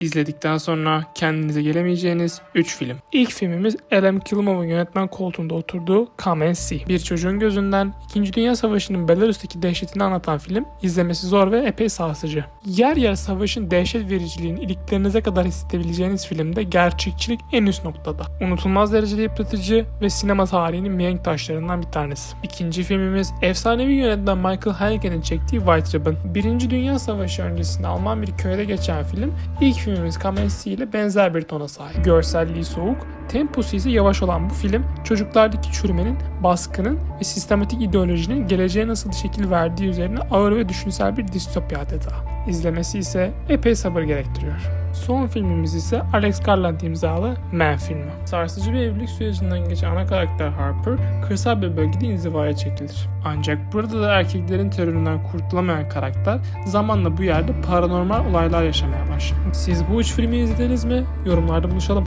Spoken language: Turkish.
İzledikten sonra kendinize gelemeyeceğiniz 3 film. İlk filmimiz Adam Kilmov'un yönetmen koltuğunda oturduğu Come and See. Bir çocuğun gözünden 2. Dünya Savaşı'nın Belarus'taki dehşetini anlatan film, izlemesi zor ve epey sarsıcı. Yer yer savaşın dehşet vericiliğini iliklerinize kadar hissedebileceğiniz filmde gerçekçilik en üst noktada. Unutulmaz derecede yıpratıcı ve sinema tarihinin mihenk taşlarından bir tanesi. İkinci filmimiz efsanevi yönetmen Michael Haneke'nin çektiği White Ribbon. Birinci Dünya Savaşı öncesinde Alman bir köyde geçen film ilk and See ile benzer bir tona sahip. Görselliği soğuk, temposu ise yavaş olan bu film çocuklardaki çürümenin, baskının ve sistematik ideolojinin geleceğe nasıl şekil verdiği üzerine ağır ve düşünsel bir distopya adeta. İzlemesi ise epey sabır gerektiriyor. Son filmimiz ise Alex Garland imzalı Man filmi. Sarsıcı bir evlilik sürecinden geçen ana karakter Harper, kırsal bir bölgede inzivaya çekilir. Ancak burada da erkeklerin teröründen kurtulamayan karakter zamanla bu yerde paranormal olaylar yaşamaya başlar. Siz bu üç filmi izlediniz mi? Yorumlarda buluşalım.